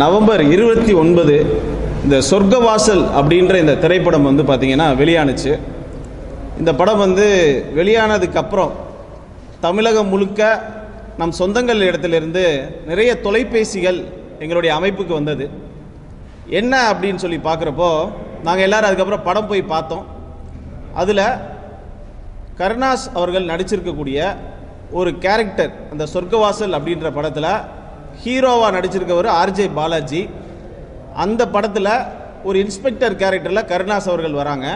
November இருபத்தி ஒன்பது இந்த சொர்க்கவாசல் அப்படின்ற இந்த திரைப்படம் வந்து பார்த்தீங்கன்னா வெளியானுச்சு. இந்த படம் வந்து வெளியானதுக்கப்புறம் தமிழகம் முழுக்க நம் சொந்தங்கள் இடத்திலிருந்து நிறைய தொலைபேசிகள் எங்களுடைய அமைப்புக்கு வந்தது. என்ன அப்படின்னு சொல்லி பார்க்குறப்போ நாங்கள் எல்லோரும் அதுக்கப்புறம் படம் போய் பார்த்தோம். அதில் கருணாஸ் அவர்கள் நடிச்சிருக்கக்கூடிய ஒரு கேரக்டர் அந்த சொர்க்கவாசல் அப்படின்ற படத்தில் ஹீரோவாக நடிச்சிருக்கவர் ஆர்ஜே பாலாஜி. அந்த படத்தில் ஒரு இன்ஸ்பெக்டர் கேரக்டரில் கருணாஸ் அவர்கள் வராங்க.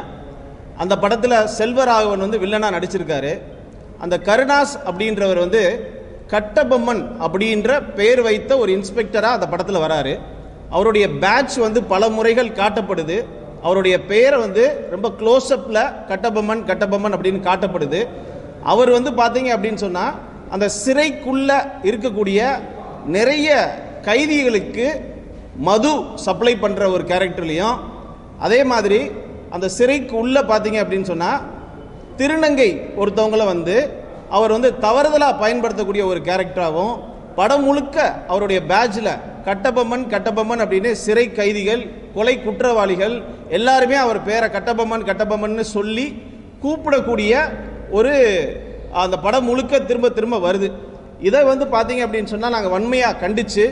அந்த படத்தில் செல்வராகவன் வந்து வில்லனாக நடிச்சிருக்காரு. அந்த கருணாஸ் அப்படின்றவர் வந்து கட்டபொம்மன் அப்படின்ற பெயர் வைத்த ஒரு இன்ஸ்பெக்டராக அந்த படத்தில் வராரு. அவருடைய பேட்ச் வந்து பல முறைகள் காட்டப்படுது. அவருடைய பெயரை வந்து ரொம்ப க்ளோஸ்அப்பில் கட்டபொம்மன் கட்டபொம்மன் அப்படின்னு காட்டப்படுது. அவர் வந்து பார்த்தீங்க அப்படின்னு சொன்னால் அந்த சிறைக்குள்ளே இருக்கக்கூடிய நிறைய கைதிகளுக்கு மது சப்ளை பண்ணுற ஒரு கேரக்டர்லையும் அதே மாதிரி அந்த சிறைக்கு உள்ளே பார்த்தீங்க அப்படின்னு சொன்னால் திருநங்கை ஒருத்தவங்களை வந்து அவர் வந்து தவறுதலாக பயன்படுத்தக்கூடிய ஒரு கேரக்டராகவும் படம் முழுக்க அவருடைய பேட்சில் கட்டபொம்மன் கட்டபொம்மன் அப்படின்னு சிறை கைதிகள் கொலை குற்றவாளிகள் எல்லாருமே அவர் பேரை கட்டபொம்மன் கட்டபொம்மன்னு சொல்லி கூப்பிடக்கூடிய ஒரு அந்த படம் முழுக்க திரும்ப திரும்ப வருது. இதை வந்து பார்த்தீங்க அப்படின்னு சொன்னால் நாங்கள் வன்மையாக கண்டித்து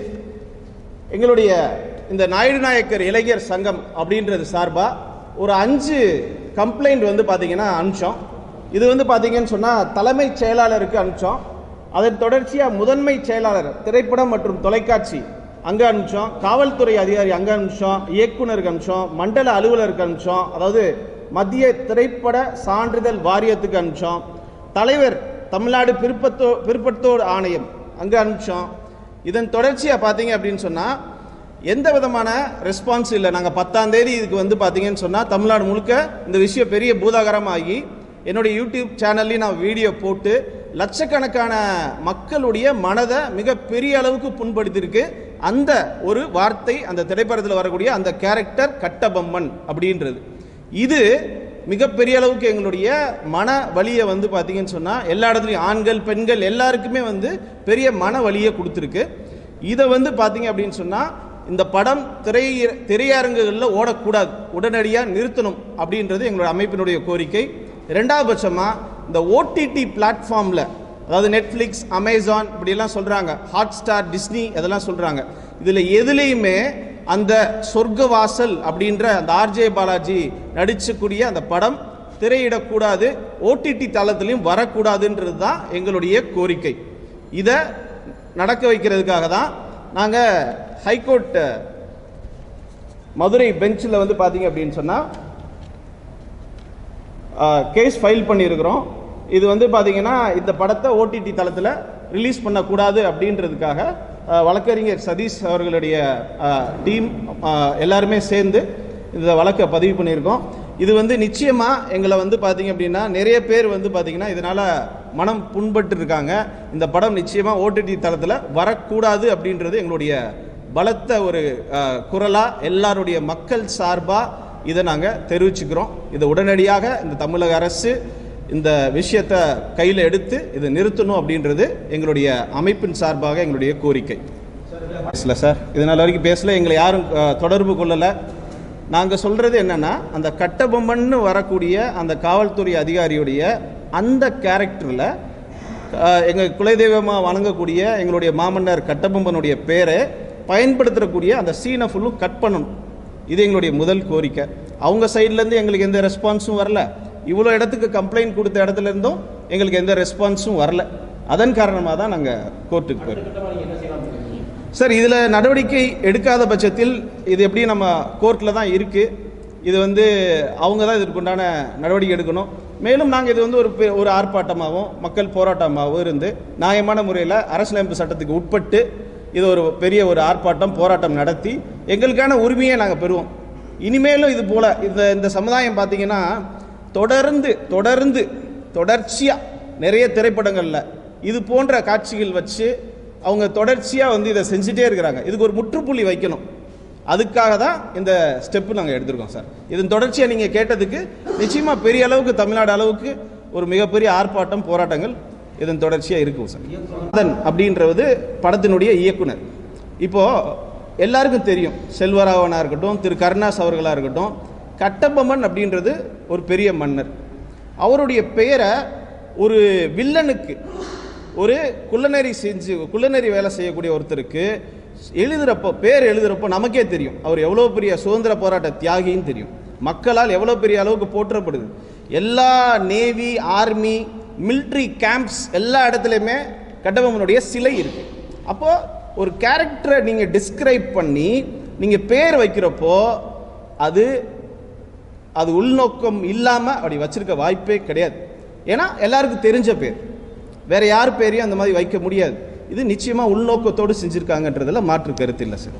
எங்களுடைய இந்த நாயுடு நாயக்கர் இளைஞர் சங்கம் அப்படின்றது சார்பாக ஒரு அஞ்சு கம்ப்ளைண்ட் வந்து பார்த்தீங்கன்னா அனுப்பிச்சோம். இது வந்து பார்த்தீங்கன்னு சொன்னால் தலைமைச் செயலாளருக்கு அனுப்பிச்சோம். அதன் தொடர்ச்சியாக முதன்மை செயலாளர் திரைப்படம் மற்றும் தொலைக்காட்சி அங்கே அனுப்பிச்சோம். காவல்துறை அதிகாரி அங்கே அனுப்பிச்சோம். இயக்குனருக்கு அனுப்பிச்சோம். மண்டல அலுவலருக்கு அனுப்பிச்சோம். அதாவது மத்திய திரைப்பட சான்றிதழ் வாரியத்துக்கு அனுப்பிச்சோம். தலைவர் தமிழ்நாடு பிற்பத்தோ பிற்படுத்தோர் ஆணையம். அங்கே அனுப்பிச்சோம். இதன் தொடர்ச்சியாக பார்த்தீங்க அப்படின்னு சொன்னால் எந்த விதமான ரெஸ்பான்ஸ் இல்லை. நாங்கள் பத்தாம் தேதி இதுக்கு வந்து பார்த்தீங்கன்னு சொன்னால் தமிழ்நாடு முழுக்க இந்த விஷயம் பெரிய பூதாகரமாகி என்னுடைய யூடியூப் சேனல்லையும் நான் வீடியோ போட்டு லட்சக்கணக்கான மக்களுடைய மனதை மிக பெரிய அளவுக்கு புண்படுத்தியிருக்கு. அந்த ஒரு வார்த்தை அந்த திரைப்படத்தில் வரக்கூடிய அந்த கேரக்டர் கட்டபொம்மன் அப்படின்றது. இது மிகப்பெரிய அளவுக்கு எங்களுடைய மன வலியை வந்து பார்த்தீங்கன்னு சொன்னால் எல்லா இடத்துலையும் ஆண்கள் பெண்கள் எல்லாருக்குமே வந்து பெரிய மன வலியை கொடுத்துருக்கு. இதை வந்து பார்த்தீங்க அப்படின்னு சொன்னால் இந்த படம் திரை திரையரங்குகளில் ஓடக்கூடாது. உடனடியாக நிறுத்தணும் அப்படின்றது எங்களோட அமைப்பினுடைய கோரிக்கை. ரெண்டாவது பட்சமாக இந்த ஓடிடி பிளாட்ஃபார்மில் அதாவது நெட்ஃப்ளிக்ஸ் அமேசான் இப்படியெல்லாம் சொல்கிறாங்க ஹாட் ஸ்டார் டிஸ்னி அதெல்லாம் சொல்கிறாங்க இதில் எதுலேயுமே அந்த சொர்க்கவாசல் அப்படின்ற அந்த ஆர்ஜே பாலாஜி நடிச்சக்கூடிய அந்த படம் திரையிடக்கூடாது ஓடிடி தளத்திலையும் வரக்கூடாதுன்றது தான் எங்களுடைய கோரிக்கை. இதை நடக்க வைக்கிறதுக்காக தான் நாங்கள் ஹைகோர்ட் மதுரை பெஞ்சில் வந்து பார்த்தீங்க அப்படின்னு சொன்னால் கேஸ் ஃபைல் பண்ணியிருக்கிறோம். இது வந்து பார்த்தீங்கன்னா இந்த படத்தை ஓடிடி தளத்தில் ரிலீஸ் பண்ணக்கூடாது அப்படின்றதுக்காக வழக்கறிஞர் சதீஷ் அவர்களுடைய டீம் எல்லாருமே சேர்ந்து இந்த வழக்கை பதிவு பண்ணியிருக்கோம். இது வந்து நிச்சயமாக எங்களை வந்து பார்த்தீங்க அப்படின்னா நிறைய பேர் வந்து பார்த்தீங்கன்னா இதனால் மனம் புண்பட்டு இருக்காங்க இந்த படம் நிச்சயமாக ஓடிடி தளத்தில் வரக்கூடாது அப்படின்றது எங்களுடைய பலத்த ஒரு குரலாக எல்லாருடைய மக்கள் சார்பாக இதை நாங்கள் தெரிவிச்சுக்கிறோம். இதை உடனடியாக இந்த தமிழக அரசு இந்த விஷயத்தை கையில் எடுத்து இதை நிறுத்தணும் அப்படின்றது எங்களுடைய அமைப்பின் சார்பாக எங்களுடைய கோரிக்கை. பேசல சார். இதனால் வரைக்கும் பேசல. எங்களை யாரும் தொடர்பு கொள்ளலை. நாங்கள் சொல்கிறது என்னென்னா அந்த கட்டபொம்மன்னு வரக்கூடிய அந்த காவல்துறை அதிகாரியுடைய அந்த கேரக்டரில் எங்கள் குலதெய்வமாக வணங்கக்கூடிய எங்களுடைய மாமன்னர் கட்டபொம்மனுடைய பேரை பயன்படுத்தக்கூடிய அந்த சீனை ஃபுல்லும் கட் பண்ணணும். இது எங்களுடைய முதல் கோரிக்கை. அவங்க சைட்லேருந்து எங்களுக்கு எந்த ரெஸ்பான்ஸும் வரல. இவ்வளோ இடத்துக்கு கம்ப்ளைண்ட் கொடுத்த இடத்துல இருந்தும் எங்களுக்கு எந்த ரெஸ்பான்ஸும் வரல. அதன் காரணமாக தான் நாங்கள் கோர்ட்டுக்கு போயிருக்கோம். சார் இதில் நடவடிக்கை எடுக்காத பட்சத்தில் இது எப்படி நம்ம கோர்ட்டில் தான் இருக்குது இது வந்து அவங்க தான் இதற்குண்டான நடவடிக்கை எடுக்கணும். மேலும் நாங்கள் இது வந்து ஒரு பெ- ஒரு ஆர்ப்பாட்டமாகவும் மக்கள் போராட்டமாகவும் இருந்து நியாயமான முறையில் அரசியலமைப்பு சட்டத்துக்கு உட்பட்டு இது ஒரு பெரிய ஒரு ஆர்ப்பாட்டம் போராட்டம் நடத்தி எங்களுக்கான உரிமையை நாங்கள் பெறுவோம். இனிமேலும் இது போல் இந்த இந்த சமுதாயம் பார்த்தீங்கன்னா தொடர்ந்து தொடர்ந்து தொடர்ச்சியாக நிறைய திரைப்படங்களில் இது போன்ற காட்சிகள் வச்சு அவங்க தொடர்ச்சியாக வந்து இதை செஞ்சுட்டே இருக்கிறாங்க. இதுக்கு ஒரு முற்றுப்புள்ளி வைக்கணும். அதுக்காக தான் இந்த ஸ்டெப்பு நாங்கள் எடுத்திருக்கோம் சார். இதன் தொடர்ச்சியாக நீங்கள் கேட்டதுக்கு நிச்சயமாக பெரிய அளவுக்கு தமிழ்நாடு அளவுக்கு ஒரு மிகப்பெரிய ஆர்ப்பாட்டம் போராட்டங்கள் இதன் தொடர்ச்சியாக இருக்கும் சார். அதன் அப்படின்றது படத்தினுடைய இயக்குனர். இப்போது எல்லாருக்கும் தெரியும் செல்வராகவனாக இருக்கட்டும் திரு கருணாஸ் அவர்களாக இருக்கட்டும் கட்டபொம்மன் அப்படின்றது ஒரு பெரிய மன்னர். அவருடைய பெயரை ஒரு வில்லனுக்கு ஒரு குள்ளநெறி செஞ்சு குள்ளநெறி வேலை செய்யக்கூடிய ஒருத்தருக்கு எழுதுகிறப்போ பேர் எழுதுகிறப்போ நமக்கே தெரியும். அவர் எவ்வளோ பெரிய சுதந்திர போராட்ட தியாகின்னு தெரியும். மக்களால் எவ்வளோ பெரிய அளவுக்கு போற்றப்படுது. எல்லா நேவி ஆர்மி military கேம்ப்ஸ் எல்லா இடத்துலையுமே கட்டபொம்மனுடைய சிலை இருக்குது அப்போது ஒரு கேரக்டரை நீங்கள் டிஸ்கிரைப் பண்ணி நீங்கள் பேர் வைக்கிறப்போ அது அது உள்நோக்கம் இல்லாமல் அப்படி வச்சிருக்க வாய்ப்பே கிடையாது. ஏன்னா எல்லாருக்கும் தெரிஞ்ச பேர். வேற யார் பேரையும் அந்த மாதிரி வைக்க முடியாது. இது நிச்சயமாக உள்நோக்கத்தோடு செஞ்சுருக்காங்கன்றதில் மாற்று கருத்து இல்லை சார்.